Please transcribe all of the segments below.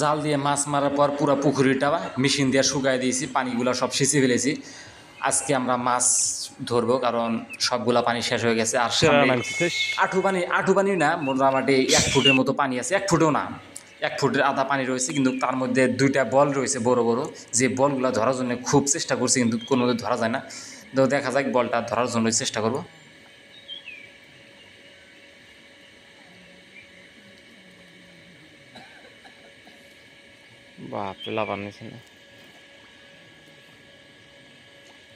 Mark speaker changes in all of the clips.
Speaker 1: জাল দিয়ে মাছ মারার পর পুরো পুকুরিটা মেশিন দিয়ে শুকাই দিয়েছি পানিগুলো সব সেচে ফেলেছি। আজকে আমরা মাছ ধরবো কারণ সবগুলা পানি শেষ হয়ে গেছে। আর আঠু পানি আঠু পানি না মোটামুটি এক ফুটের মতো পানি আছে। এক ফুটও না এক ফুটের আধা পানি রয়েছে কিন্তু তার মধ্যে দুইটা বল রয়েছে বড় বড়। যে বলগুলো ধরার জন্য খুব চেষ্টা করছি কিন্তু কোনো ধরা যায় না। তো দেখা যাক বলটা ধরার জন্য চেষ্টা করব।
Speaker 2: বাপরে লাভ আনিস না।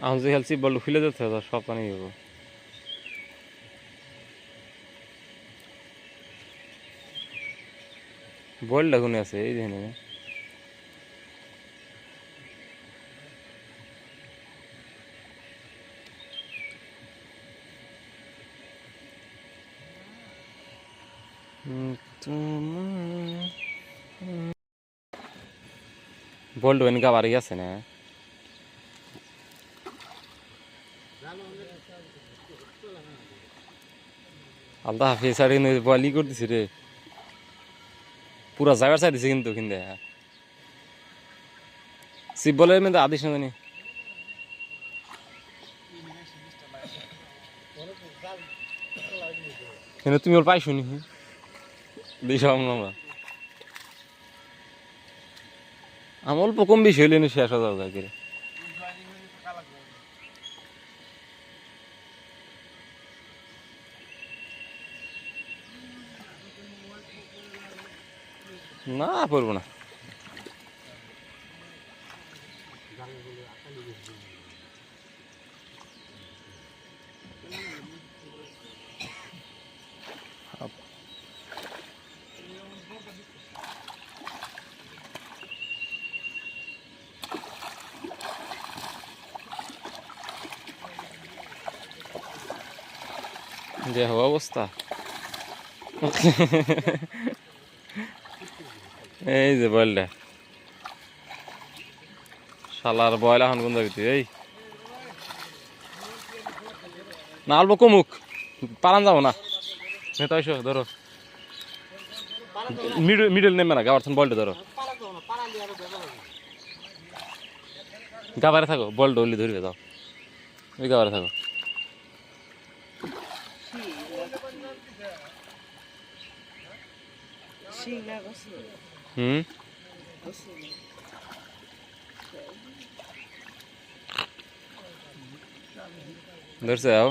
Speaker 2: এখন যে খেলছি, বল খুলে যেতে হবে সব পানি যাব। বলটা কোনে আছে? এই দেখেন বলটা এনকা বাড়ি আছে না। আল্লাহ হাফিজ, আর বলি করতেছি রে। পুরা জায়গা চাই দিছে কিন্তু কিন্তু। শিব বলে মধ্যে আদিস না জানি। তুমি ওর পাইছো নি দিস আমরা আমার অল্প কম বেশি হইলে শেষ হওয়া যাবে গাড়ি না পড়ব না। দেহ অবস্থা। এই যে বয়লটা শালার বয়ল এখন কোন যাবি এই। না অল্প কমুক। পালান যাব না। নেতা ধরো। মিডল মিডল নেমে না গাবার বলটা ধরো। গাবারে থাকো বল ডলি ধরবে, যাও। ওই গাবারে থাকো
Speaker 3: শিলা গেছে
Speaker 2: হুম? ধরছে যাও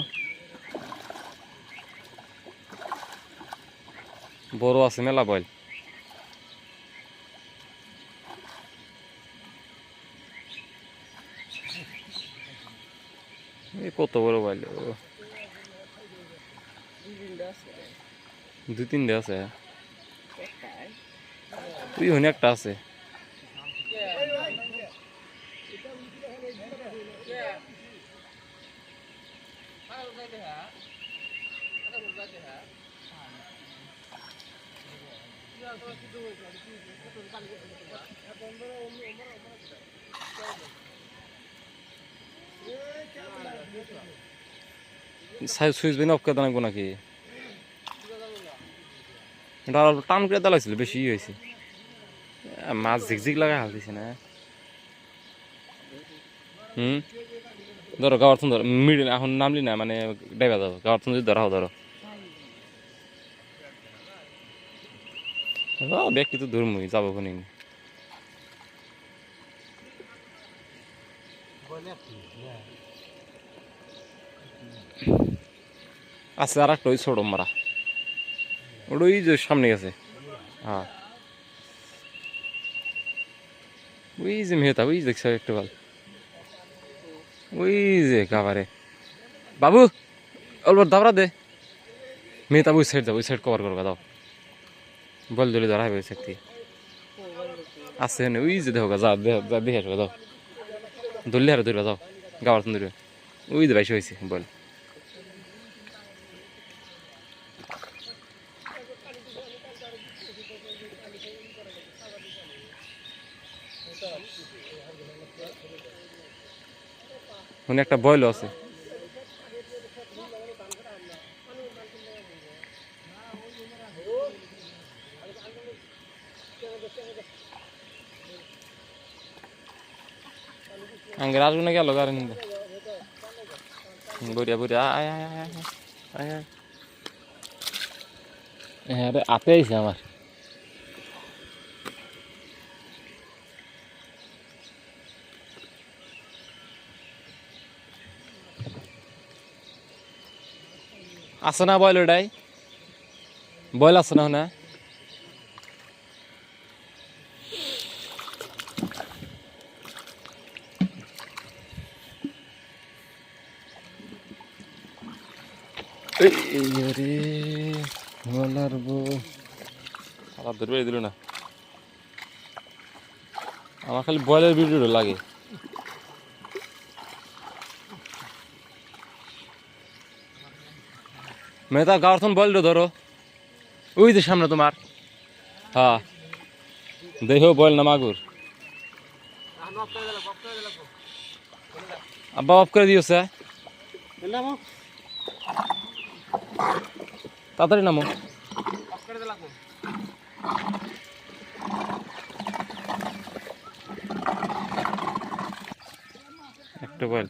Speaker 2: বড় আছে মেলা বল কত বড় বল দুই তিনটে আছে তুই হনে একটা আছে। সুইচ বেন অফ দাঁড়াবো নাকি? অল্প টান করে দাঁড়াইছিল বেশি হয়েছে মাছ ঝিকঝিক লাগাই হাল দিছে না। হুম? ধরো, গাওয়ার তুমি ধরো মিডিল, এখন নামলি না মানে ডেবা যাব গাওয়ার তুমি যদি ধরাও, ধরো। ব্যক্তি তো ধর্মই, যাব কোনি আছে আর একটা ওই ছোট মারা। ওটা ওই যে সামনে গেছে। হ্যাঁ। ওই যে মেহতা, ওই দেখছ একটু ভালো ওই যে কাবারে। বাবু অল্প দাবরা দে। মেহতা, ওই সাইড যাও ওই সাইড কভার করবা, দাও। বল দলি ধরা হবে ওই সাইড থেকে আছে না ওই যে দেখো যা দেখে আসবে, দাও। ধরলে আর ধরবা গাওয়ার তুমি ধরবে ওই যে বাইশ হয়েছে বল। মানে একটা বয়ল আছে।
Speaker 1: আঙ্গের আসব না গেল গাড়ি নিতে। বড়িয়া বড়িয়া আয় আয় আয় আয় আয় আয়। হ্যাঁ রে, আপে আইছে আমার। আছে না বয়ল ওটাই বয়ল আছে না না। আমার খালি বয়লের ভিডিও লাগে। মেহতা গাওয়ার তখন বল ধরো। ওই যে সামনে তোমার। হ্যাঁ। দেখো বল না মাগুর। আব্বা অফ করে দিয়েছে। তাড়াতাড়ি নামো। একটা বল।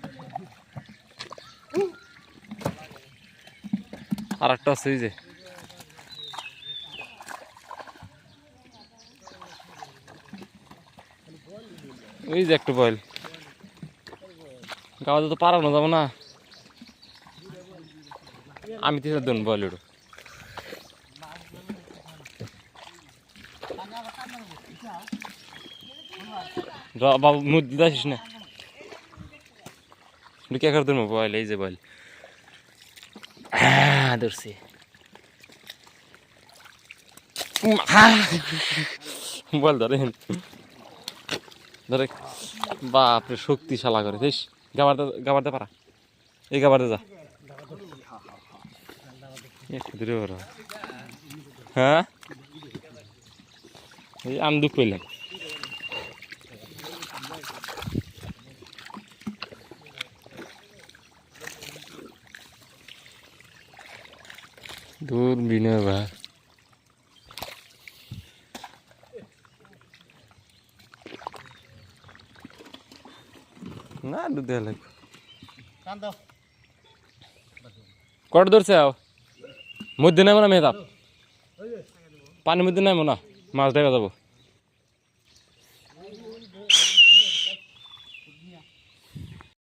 Speaker 1: আর একটা আছে এই যে। ওই যে একটা বল গাওয়াতে তো পারানো যাব না। আমি তো দেন বল ওটা। বাবু, মুখ দিতে আসিস না। কে করে ধরবো বল এই যে বল হ্যাঁ ধরছি! বল ধরেন ধরে। বাপরে, শক্তিশালা করে। বেশ গাবারতে গাবারতে পারা। এই গাবারতে যা। হ্যাঁ? এই আমি দুঃখ পেলাম দূর বিনয় ভাই না, দুধে লাগবে। কট ধরছে? মধ্যে নামো না মেহতাব পানির মধ্যে নামো না মাছ দেখা যাব।